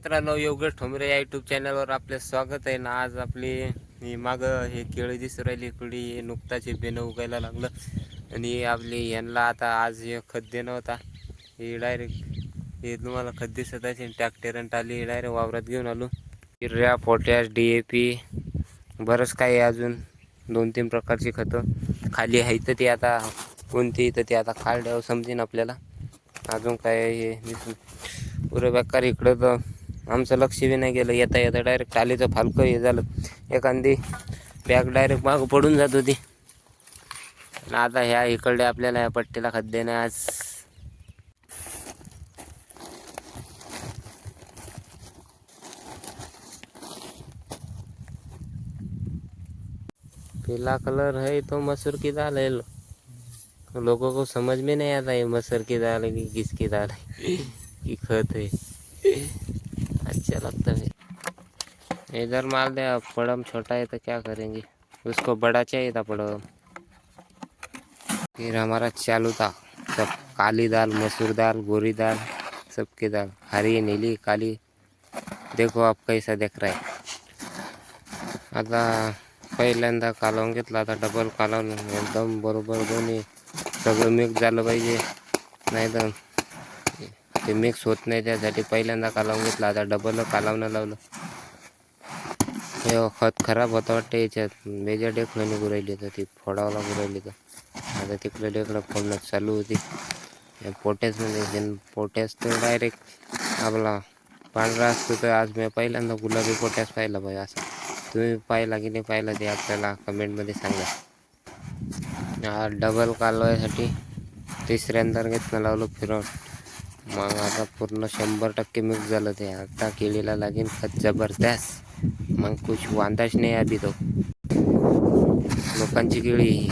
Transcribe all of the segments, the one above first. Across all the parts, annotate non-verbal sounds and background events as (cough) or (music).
मित्रांनो योगेश ठोंबरे या युट्यूब चॅनलवर आपले स्वागत आहे. ना आज आपली हे मागं हे केळी दिसू राहिली इकडे हे नुकताचे बेनं उगायला लागलं. आणि आपली यांना आता आज हे खत देणं होता. हे डायरेक्ट हे तुम्हाला खत दिसत असेल ट्रॅक्टरंट आली डायरेक्ट वावरात घेऊन आलो. Urea potash D A P बरंच काही आहे अजून. दोन तीन प्रकारची खतं. खाली आहे तर ती आता कोणती तर ती आता काढल्यावर समजेन आपल्याला. अजून काय हे दिसून. पुरे बेकार इकडं तर आमचं लक्ष बी नाही गेलं. येता येता डायरेक्ट टालीचं फालकं हे झालं. एखादी बॅग डायरेक्ट मागं पडून जात होती. आणि आता ह्या इकडे आपल्याला ह्या पट्टीला खाद्य नाही आज. पीला कलर है तो मसूर की दाल है लोगों को समझ में नहीं आता ये मसूर की दाल है कि किसकी दाल है? (laughs) कि खत है. लगता है इधर माल दे अब पड़म छोटा है तो क्या करेंगे? उसको बड़ा चाहिए था पड़म। फिर हमारा चालू था। सब काली दाल मसूर दाल गोरी दाल सबकी दाल। हरी नीली काली। देखो आप कैसा देख रहा है। आता पहिल्यांदा कालवून घेतला आता डबल कालवून। एकदम बरोबर दोन्ही। सगळं मिक्स झालं पाहिजे नाही तर ते मिक्स होत नाही त्यासाठी पहिल्यांदा कालावून घेतला आता डबल कालवणं लावलं. हे खत खराब होतं वाटतं याच्यात मेजर डेकडं निघू राहिली तर ती फोडावला लागू राहिली तर. आता तिकडे डेकडं फोडणं चालू होती. पोट्यासमध्ये पोट्यास म्हणजे, तर डायरेक्ट आपला पांढरा असतो तर आज मी पहिल्यांदा गुलाबी पोट्यास पाहिला पाहिजे असं. तुम्ही पाहिला की नाही पाहिला ते आपल्याला कमेंटमध्ये सांगा. हा डबल कालवायसाठी तिसऱ्यांदा घेतलं लावलं फिरवून. मग आता पूर्ण शंभर टक्के मिक्स झालं ते. आता केळीला लागेल खत जबरदस्त. मग कुछ वांदाच नाही आधी तो. लोकांची केळी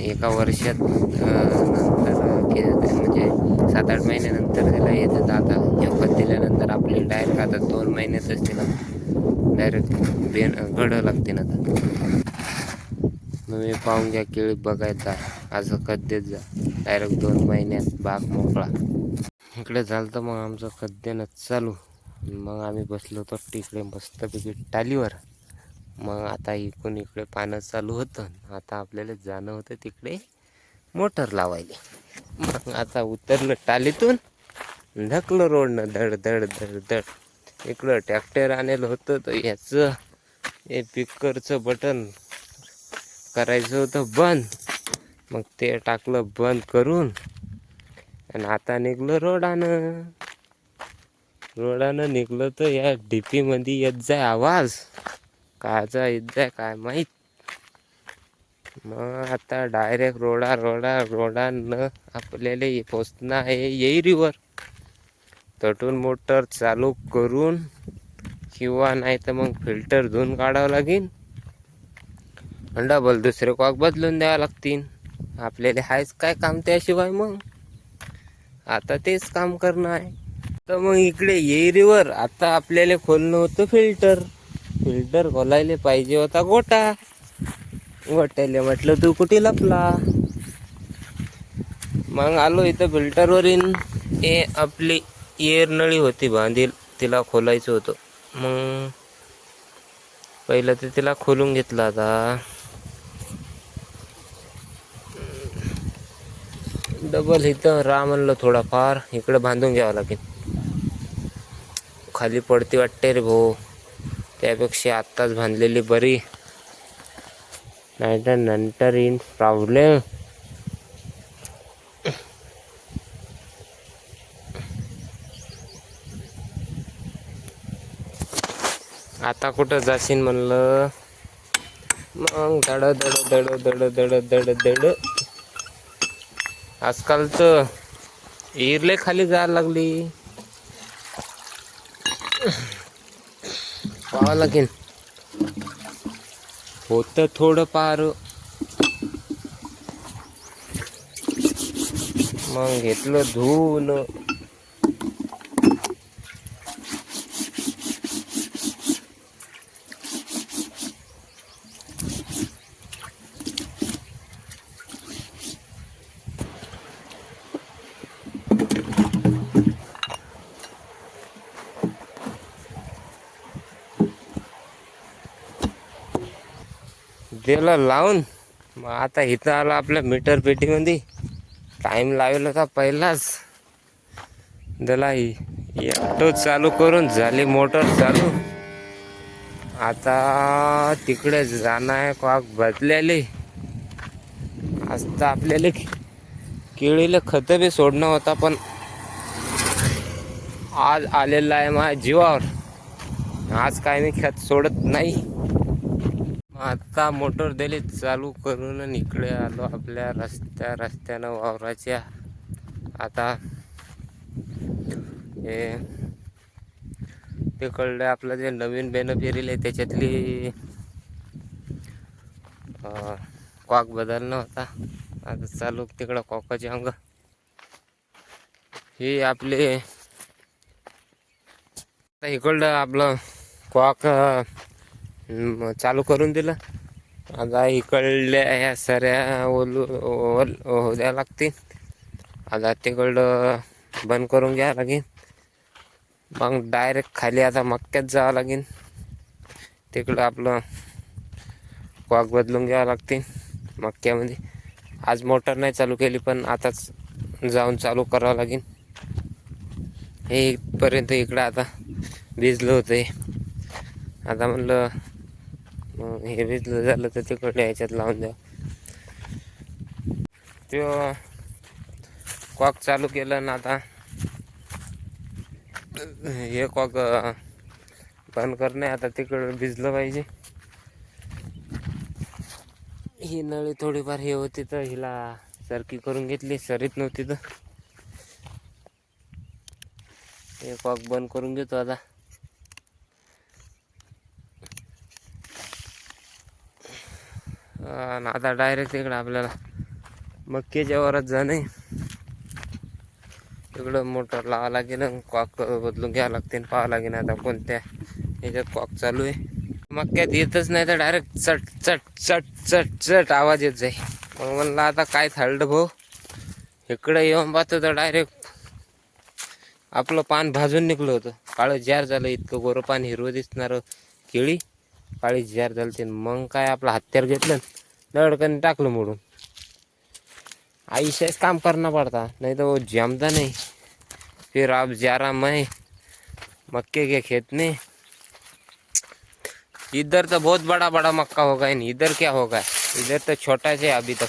एका वर्षात नंतर के- म्हणजे सात आठ महिन्यानंतर तिला येतात आता हे खत दिल्यानंतर आपली डायरेक्ट आता दोन महिन्यातच तिला डायरेक्ट बेन घडं लागते ना आता. तुम्ही पाहून घ्या केळी बघायचा. असं खत देत जा. डायरेक्ट दोन महिन्यात बाग मोकळा. इकडे झालं तर मग आमचं खत चालू. मग आम्ही बसलो होतो तिकडे मस्तपैकी टालीवर. मग आता इकडून इकडे पानं चालू होतं आता आपल्याला जाणं होतं तिकडे मोटर लावायला. मग आता उतरलं टालीतून. ढकलं रोडनं धड धड धड धड. इकडं ट्रॅक्टर आणलं होतं तर याचं हे पिकरचं बटन करायचं होतं बंद. मग ते टाकलं बंद करून आणि आता निघलं रोडानं. रोडानं निघलं तर या डीपीमध्ये येत जाय आवाज. कायचा येत जाय काय माहीत. मग आता डायरेक्ट रोडा रोडा रोडानं आपल्याला पोचणं आहे येईरीवर. तटून मोटर चालू करून किंवा नाही तर मग फिल्टर धुवून काढावं लागेल आणि डबल दुसरे कॉक बदलून द्यावं लागतील. आपल्याला हायच काय काम त्याशिवाय मग? आता तेच काम करणं आहे. तर मग इकडे येरीवर आता आपल्याला खोलणं होतं फिल्टर. फिल्टर खोलायला पाहिजे होता गोटा. गोट्याला म्हटलं तू कुठे लपला? मग आलो इथं फिल्टरवरील हे आपली एअर नळी होती बांधील तिला खोलायचं होतं. मग पहिलं तर तिला खोलून घेतलं आता. डबल इथं राह म्हणलं थोडाफार. इकडं बांधून घ्यावं लागेल. खाली पडती वाटते रे भाऊ. त्यापेक्षा आत्ताच बांधलेली बरी. नाहीतर नंतर इन प्रॉब्लेम आता कुठं जाशील म्हणलं? मग दड धड दड दड दड दड दड आजकाल तर इरले खाली जायला लागली. पाहावं लागेल. होतं थोडं पार मग घेतलं धुवून. त्याला लावून. मग आता इथं आलं आपल्या मीटर पेटीमध्ये. टाईम लावेल होता पहिलाच. त्याला ऑटो चालू करून झाली मोटर चालू. आता तिकडे जाणं आहे कॉक बदलेले आज तर आपल्याला केळीला खत बी सोडणं होता पण आज आलेला आहे माझ्या जीवावर. आज काय मी खत सोडत नाही. आता मोटर दिले चालू करून इकडे आलो आपल्या रस्त्या रस्त्यानं वावराच्या. आता हे तिकडलं आपलं जे नवीन बेनं पेरेल आहे त्याच्यातली कॉक बदलणं होता. आता चालू तिकडं कॉकाचे अंग. हे आपले आता इकडलं आपलं कॉक मग चालू करून दिलं. आता इकडल्या ह्या सऱ्या ओलू ओल द्या लागतील. आता तिकडं बंद करून घ्या लागेल. मग डायरेक्ट खाली आता मक्क्यात जावं लागेल. तिकडं आपलं कॉक बदलून घ्यावं लागते मक्क्यामध्ये. आज मोटर नाही चालू केली पण आताच जाऊन चालू करावं लागेल. हे इथपर्यंत इकडं आता भिजलं होतं आता म्हणलं मग हे भिजलं झालं तर तिकडे याच्यात लावून द्या. तो कॉक चालू केलं ना आता. हे कॉक बंद करणे आता तिकडं भिजलं पाहिजे. ही नळी थोडीफार हे होती तर हिला सरकी करून घेतली. सरीत नव्हती तर. हे कॉक बंद करून घेतो आता. आणि आता डायरेक्ट इकडं आपल्याला मक्केच्या वरात जाणे इकडं मोटर लावा लागेल आणि कॉक बदलून घ्यावं लागते पाहावं लागेल आता कोणत्या ह्याच्यात कॉक चालू आहे. मक्क्यात येतच नाही तर डायरेक्ट चट चट चट चट चट आवाज येत जाई मग म्हणलं आता काय थाळलं भाऊ? इकडं येऊन पाहतो तर डायरेक्ट आपलं पान भाजून निघलं होतं. काळं जार झालं इतकं गोरं पान हिरवं दिसणारं केळी. काळी जार झालं ते मग काय आपलं हत्यार घेतलं. दडकन टाकलं मोडून. आयुष्याच काम करना पड़ता, नहीं तो वो जमता नहीं. फिर आप जा रहा मैं मक्के के खेत में इधर तो बहुत बड़ा बड़ा मक्का होगा नहीं इधर क्या होगा? इधर तो छोटा से अभी तक।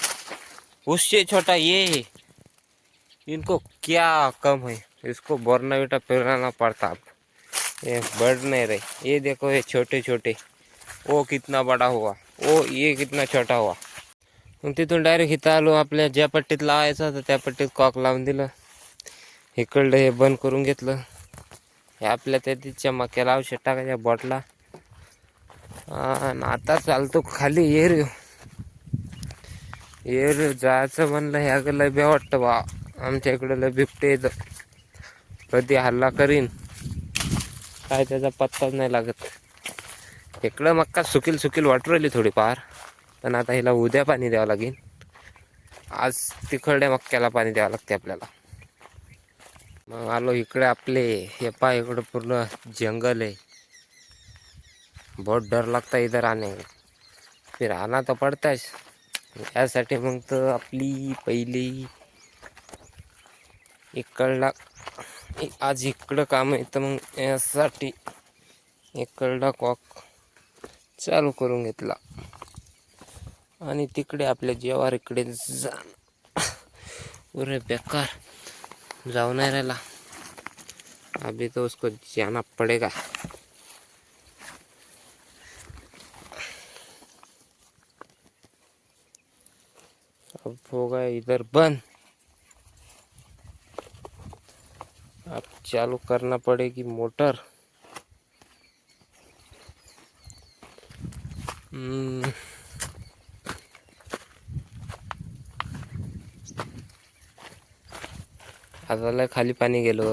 उससे छोटा ये। है इनको क्या कम है? इसको बोरनाविटा पिलाना पड़ता अब। ये बढ़ नहीं रहे। ये देखो ये छोटे छोटे वो कितना बड़ा हुआ। ओ ये कितना छोटा हुआ। मग तिथून डायरेक्ट इथं आलो आपल्या ज्या पट्टीत लावायचं होतं त्या पट्टीत कॉक लावून दिलं. इकडलं हे बंद करून घेतलं. हे आपल्या त्या तिच्या मक्याला औषध टाकायच्या बॉटला आणि आता चालतो खाली येर येर जायचं म्हणलं ह्या लय वाटतं बा. आमच्या इकडं लय बिबटे येतं कधी हल्ला करीन. काय त्याचा पत्ताच नाही लागत. इकडं मक्का सुकील सुकील वाटू राहिली थोडीफार पण आता हिला उद्या पाणी द्यावं लागेल. आज तिकडल्या मक्क्याला पाणी द्यावं लागते आपल्याला. मग आलो इकडे आपले हे पा इकडं पूर्ण जंगल आहे. बहुत डर लागता इथं इधर आने. फिर आना तर पडताच यासाठी मग तर आपली पहिली इकडला आज इकडं काम आहे तर मग यासाठी इकडला कॉक चालू करून घेतला. आणि तिकडे आपल्या जेवार इकडे जा उरे बेकार. जाऊ नाही राहिला. अभी तो उसको जाना पड़ेगा. अब होगा इधर बंद. अब चालू करना पड़ेगी मोटर. लय खाली पाणी गेलो.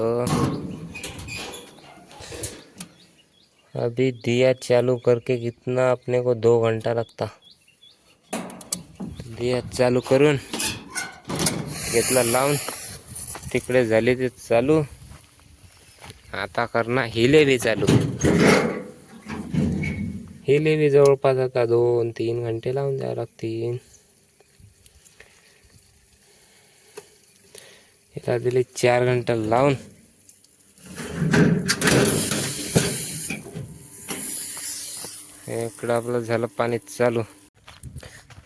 अभी दिया चालू करके कितना अपने को दो घंटा लगता। दिया चालू करून घेतला लावून तिकडे झाले ते चालू. आता करणार हिले बी चालू. हिले बी जवळपास आता दोन तीन घंटे लावून द्यावं लागतील. याला दिले चार घंटा लावून. इकडं आपलं झालं पाणी चालू.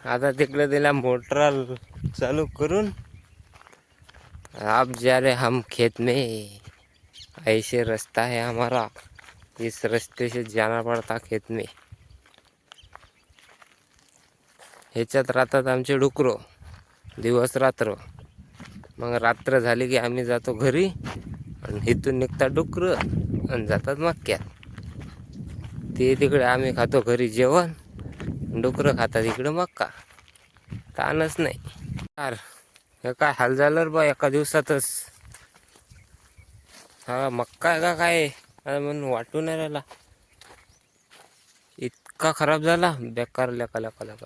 आता तिकडं दिला मोटर चालू करून. आप जा रहे हम खेत में. ऐसे रास्ता है हमारा. इस रस्ते से जाना पड़ता खेत में. ह्याच्यात राहतात आमचे डुकरो. दिवस रात्र. मग रात्र झाली की आम्ही जातो घरी आणि इथून निघतात डुकरं आणि जातात मक्क्यात. ते तिकडे आम्ही खातो घरी जेवण. डुकरं खातात इकडं मक्का. ताणच नाही. यार हे काय हाल झालं रे बा एका दिवसातच. हा मक्का आहे का काय? म्हणून वाटून नाही राहिला. इतका खराब झाला. बेकार लेका लेका लेका.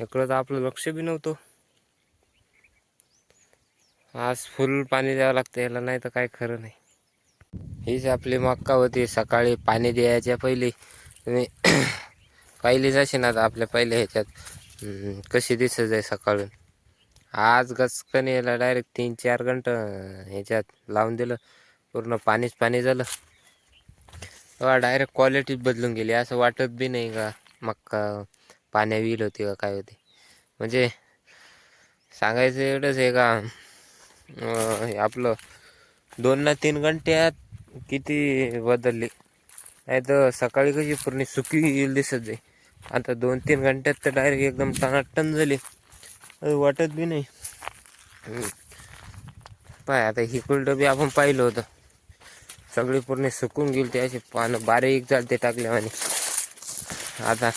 इकडं तर आपलं लक्ष बी नव्हतं. आज फुल पाणी द्यावं लागतं याला नाही तर काय खरं नाही. हीच आपली मक्का होती सकाळी पाणी द्यायच्या पहिले. तुम्ही पहिलीच अशी ना आता आपल्या पहिल्या ह्याच्यात. कशी दिसत आहे सकाळून. आज गचकन याला डायरेक्ट तीन चार घंटं ह्याच्यात लावून दिलं. पूर्ण पाणीच पाणी झालं. तेव्हा डायरेक्ट क्वालिटीच बदलून गेली. असं वाटत बी नाही का मक्का पाण्या विल होती का काय होती. म्हणजे सांगायचं एवढंच आहे का हे आपलं दोन ना तीन घंट्यात किती बदलली. नाही तर सकाळी कशी पूर्ण सुकी येईल दिसत जाई आता दोन तीन घंट्यात तर डायरेक्ट एकदम टनाटन झाली. वाटत बी नाही. पाय आता ही कुलडं बी आपण पाहिलं होतं. सगळी पूर्ण सुकून गेली ते असे पानं बारीक चालते टाकल्यावानी. आता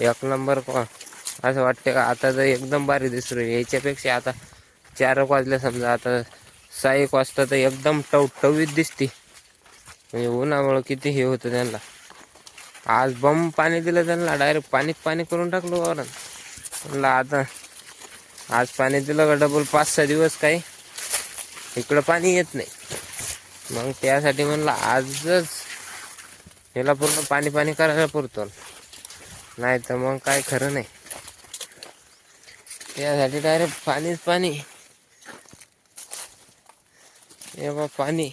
एक नंबर असं वाटतं का आता तर एकदम बारीक दिसतो याच्यापेक्षा आता चार एक वाजल्या समजा आता सहा एक वाजता तर एकदम टवटवीत दिसते. म्हणजे उन्हामुळं किती हे होतं त्यांना. आज बम पाणी दिलं त्यांना डायरेक्ट पाणीच पाणी करून टाकलो वरण म्हणलं आता आज पाणी दिलं का डबल पाच सहा दिवस काही? इकडं पाणी येत नाही. मग त्यासाठी म्हणलं आजच याला पूर्ण पाणी पाणी करायला पुरतो. नाही तर मग काय खरं नाही. त्यासाठी डायरेक्ट पाणीच पाणी. हे बा पाणी.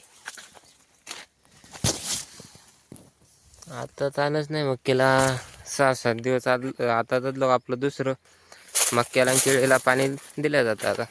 आता ताणच नाही मक्केला सहा सात दिवस आद आता लोक आपलं दुसरं मक्क्याला आणि केळीला पाणी दिलं जातं आता.